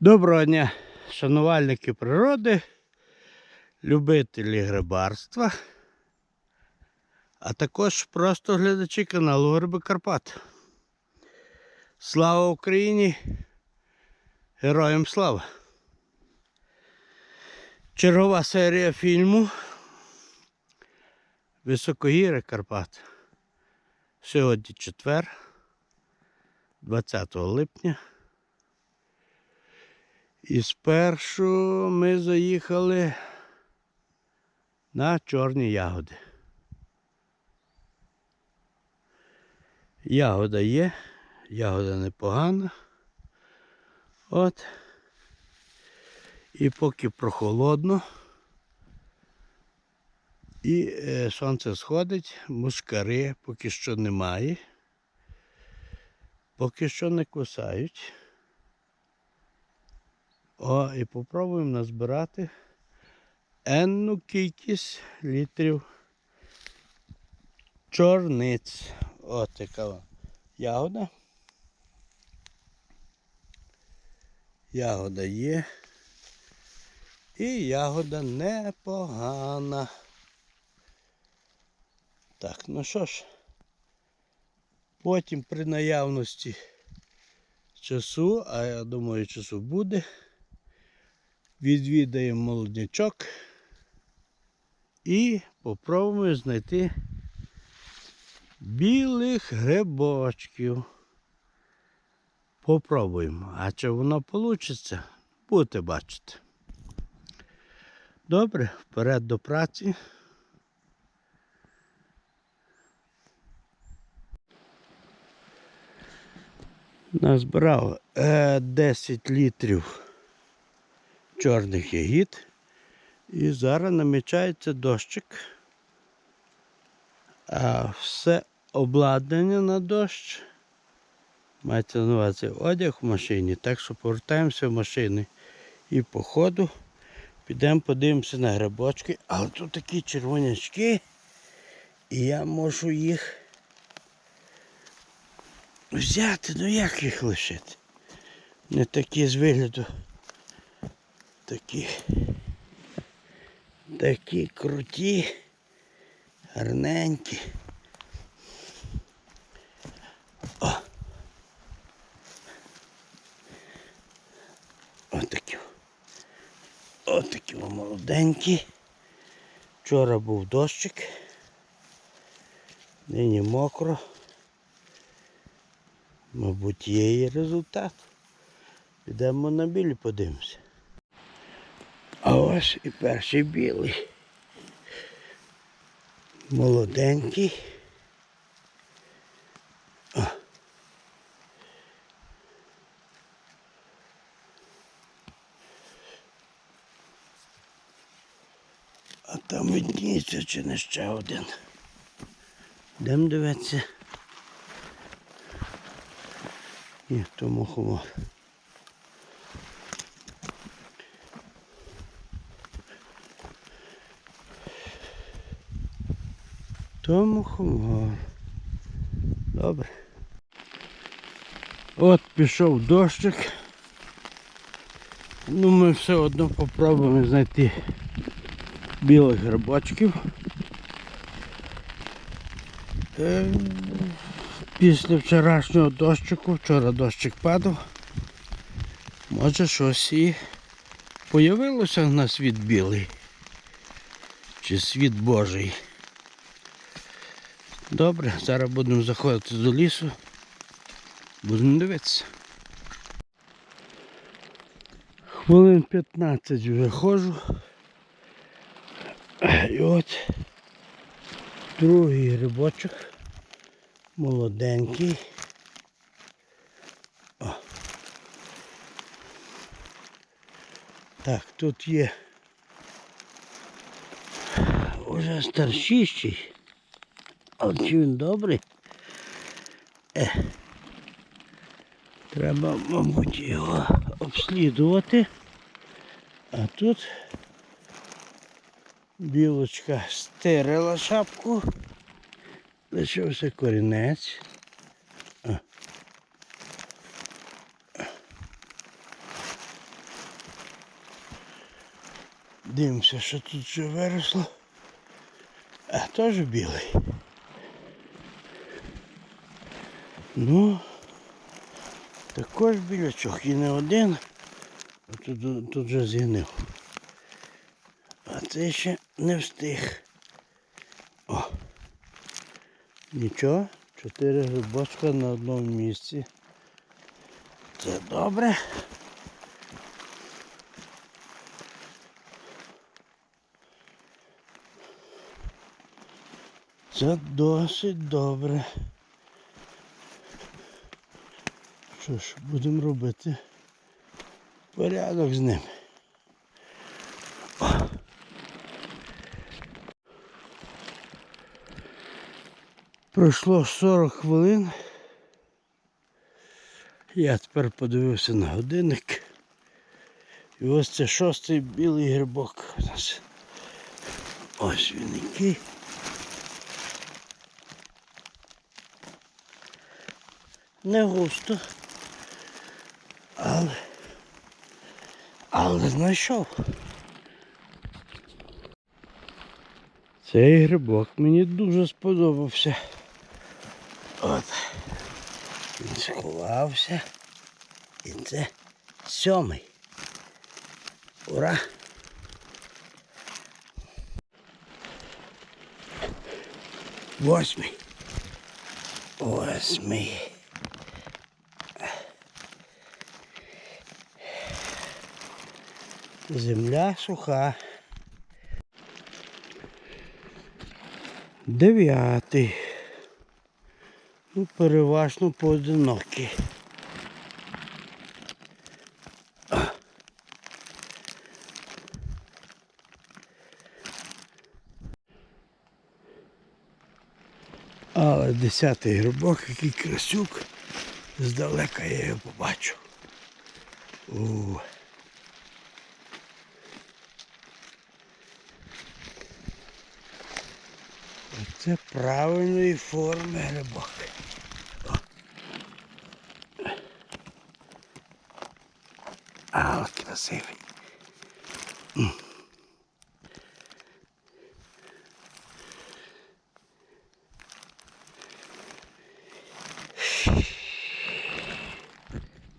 Доброго дня, шанувальники природи, любителі грибарства, а також просто глядачі каналу Гриби Карпат. Слава Україні! Героям слава! Чергова серія фільму Високогіри Карпат. Сьогодні четвер, 20 липня. І спершу ми заїхали на чорні ягоди. Ягода є, ягода непогана. От. І поки прохолодно. І е, сонце сходить, мушкари поки що немає. Поки що не кусають. О, і попробуємо назбирати енну кількість літрів чорниць. От така ягода. Ягода є. І ягода непогана. Так, ну що ж, потім при наявності часу, а я думаю, часу буде відвідаємо молоднячок і попробуємо знайти білих грибочків. Попробуємо. А чи воно вийде, будете бачити. Добре, вперед до праці. Назбирав е, 10 літрів чорних ягід. І зараз намічається дощик. А все обладнання на дощ. Мається на увазі одяг в машині. Так що повертаємося в машини. І по ходу підемо подивимося на грибочки. Але тут такі червонячки. І я можу їх взяти. Ну як їх лишити? Не такі з вигляду такі такі круті, гарненькі. О. Отакі. Отакі молоденькі. Вчора був дощик. Нині мокро. Мабуть, є і результат. Підемо на білі подивимося. А ось і перший білий. Молоденький. О. А там видніється чи не ще один. Йдемо дивитися. Ні, то мухомор. Тому хумор. Добре. От пішов дощик. Ну ми все одно попробуємо знайти білих грибочків. Е, Після вчорашнього дощику, вчора дощик падав. Може щось і появилося на світ білий. Чи світ Божий. Добре, зараз будемо заходити до лісу. Будемо дивитися. Хвилин 15 вже ходжу. І от другий грибочок. Молоденький. О. Так, тут є уже старшіший. Але чи він добрий? Е. Треба, мабуть, його обслідувати. А тут білочка стирила шапку. Лишився корінець. А. Дивимося, що тут вже виросло. А теж білий. Ну, також білячок і не один. Тут, тут вже згинив. А це ще не встиг. О. Нічого, чотири грибочка на одному місці. Це добре. Це досить добре. Що ж, будемо робити порядок з ним. Пройшло 40 хвилин. Я тепер подивився на годинник. І ось це шостий білий грибок у нас. Ось він який. Не густо. Але знайшов. Цей грибок мені дуже сподобався. От. Він сховався. І це сьомий. Ура! Восьмий. Восьмий. Земля суха. Дев'ятий. Ну, переважно поодинокі. Але десятий грибок, який красюк, здалека я його побачу. У. Це правильної форми грибок. О. Але красивий.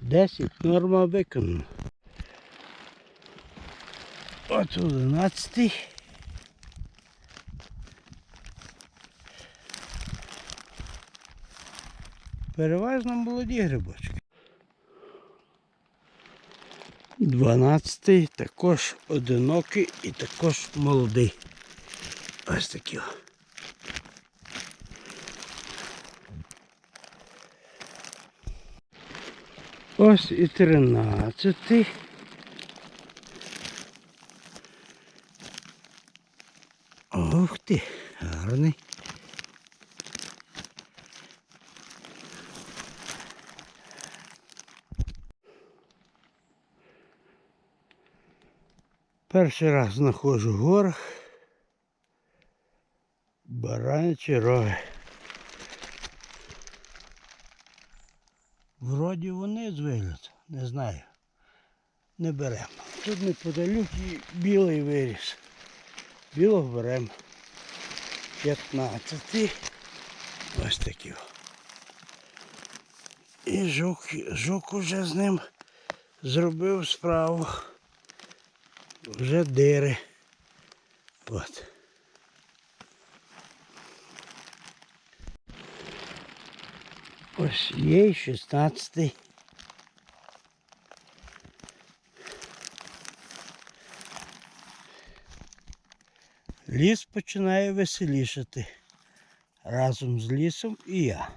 Десять норма виконана. От одинадцятий. Переважно молоді грибочки. Дванадцятий також одинокий і також молодий. Ось такі. Ось і тринадцятий. Ух ти, гарний. Перший раз знаходжу горах баранячі роги. Вроді вони з вигляду, не знаю. Не беремо. Тут неподалік і білий виріс. Білого беремо. 15. Ось такі. І жук, жук уже з ним зробив справу. Вже дири. От. Ось є 16. Ліс починає веселішати. Разом з лісом і я.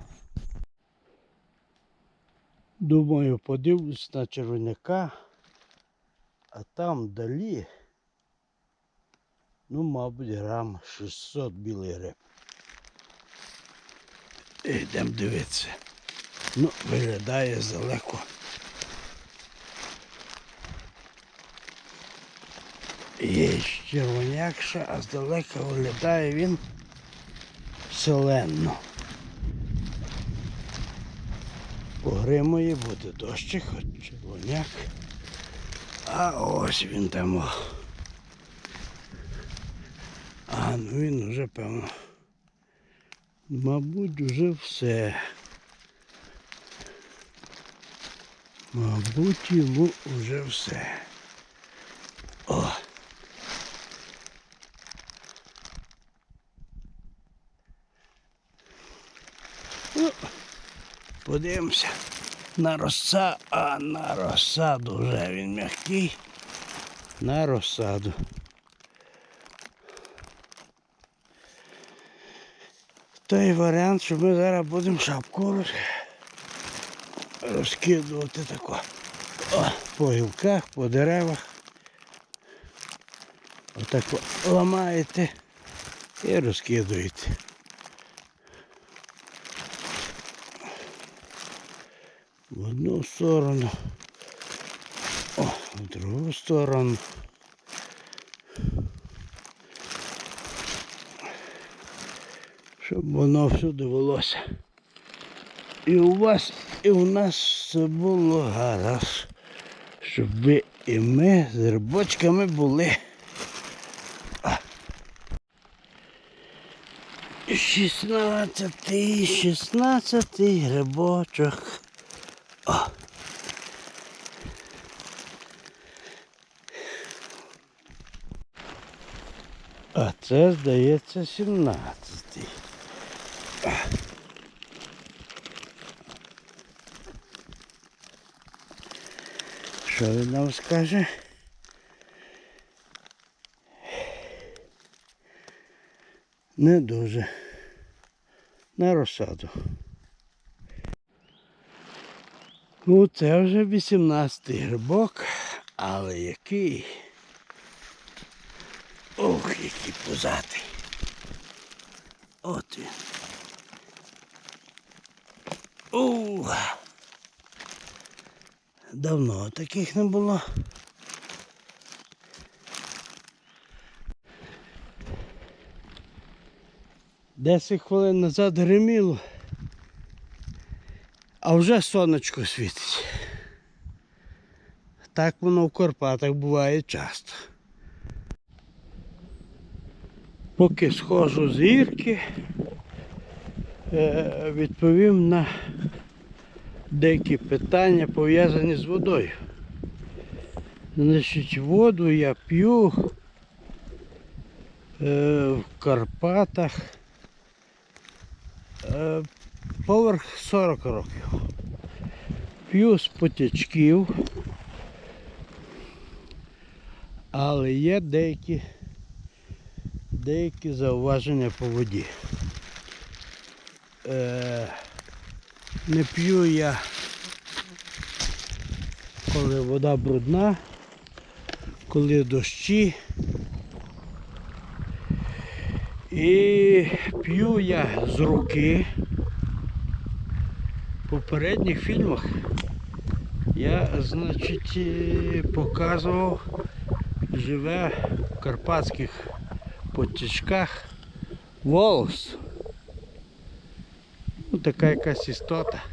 Думаю, подивлюсь на червоняка, а там вдалі, ну, мабуть, грам 600 білий гриб. Йдемо дивитися. Ну, виглядає здалеку. Є ще червоняк ще, а здалека виглядає він селенно. Погримує, буде дощик, хоч червоняк. А ось він там. А, ну він уже певно. Мабуть, вже все. Мабуть, йому вже все. О! Ну, подивимося на розса, а на розсаду вже він м'який. На розсаду. Той варіант, що ми зараз будемо шапку роз- розкидувати тако. О, по гілках, по деревах. Отако ламаєте і розкидуєте. В одну сторону, о, в другу сторону. Щоб воно всюди велося. І у вас, і у нас все було гаразд. Щоб і ми з рибочками були. А. Шістнадцятий, шістнадцятий грибочок. О. А це, здається, сімнадцятий. Що він нам скаже? Не дуже. На розсаду. Ну, це вже 18-й грибок, але який. Ох, який пузатий. От він. Ух. Давно таких не було. Десять хвилин назад гриміло, а вже сонечко світить. Так воно в Карпатах буває часто. Поки схожу з гірки, е, відповім на деякі питання пов'язані з водою. Значить, воду я п'ю е, в Карпатах е, поверх 40 років. П'ю з потічків, але є деякі, деякі зауваження по воді. Е, не п'ю я, коли вода брудна, коли дощі. І п'ю я з руки. Попередніх фільмах я, значить, показував, живе в карпатських потічках волос. Ну, така якась істота.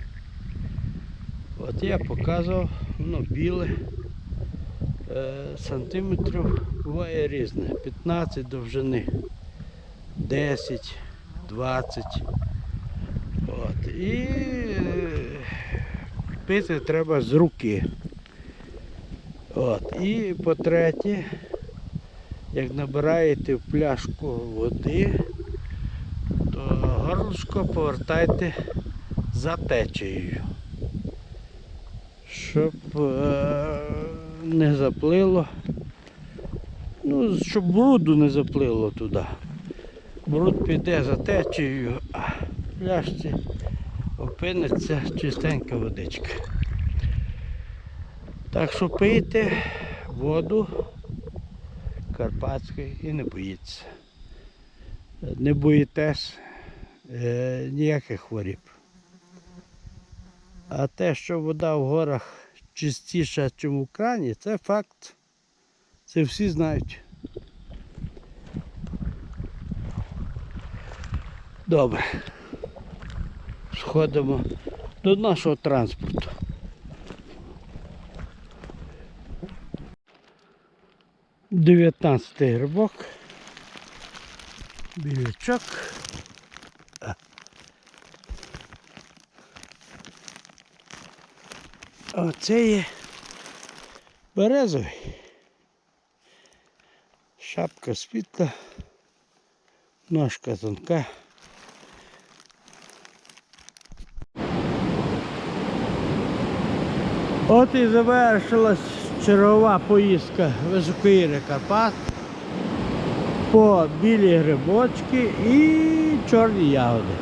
От я показував, воно біле. Е, сантиметрів буває різне. 15 довжини, 10, 20. От. І пити треба з руки. От. І по-третє, як набираєте в пляшку води, то горлышко повертайте за течією, щоб е, не заплило. Ну, щоб бруду не заплило туди. Бруд піде за течією, а пляшці опиниться чистенька водичка. Так що пийте воду карпатської і не боїться. Не боїтесь е, ніяких хворіб. А те, що вода в горах чистіша, ніж в крані, це факт. Це всі знають. Добре. Сходимо до нашого транспорту. Дев'ятнадцятий грибок. Білячок. Оце є березовий. Шапка світла, ножка тонка. От і завершилась чергова поїздка високоїри Карпат по білі грибочки і чорні ягоди.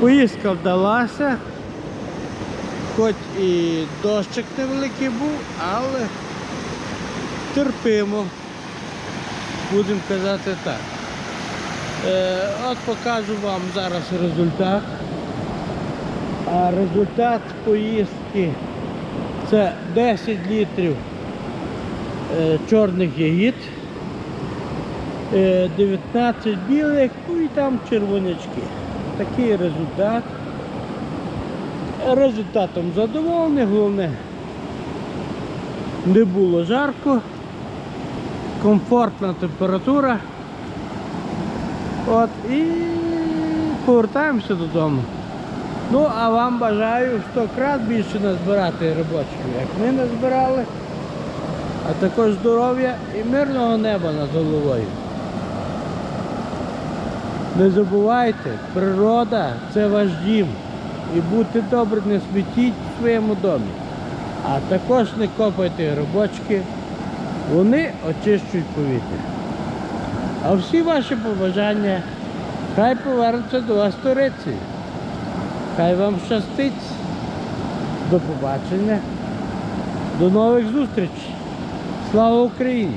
Поїздка вдалася, хоч і дощик невеликий був, але терпимо, будемо казати так. Е, от покажу вам зараз результат. А результат поїздки це 10 літрів е, чорних ягід, е, 19 білих, ну і там червонячки. Такий результат. Результатом задоволений, головне не було жарко, комфортна температура. От і повертаємося додому. Ну, а вам бажаю 100 крат більше назбирати робочів, як ми назбирали, а також здоров'я і мирного неба над головою. Не забувайте, природа це ваш дім. І будьте добрі, не смітіть в своєму домі. А також не копайте грибочки, вони очищують повітря. А всі ваші побажання хай повернуться до вас туриці. Хай вам щастить. До побачення. До нових зустрічей. Слава Україні!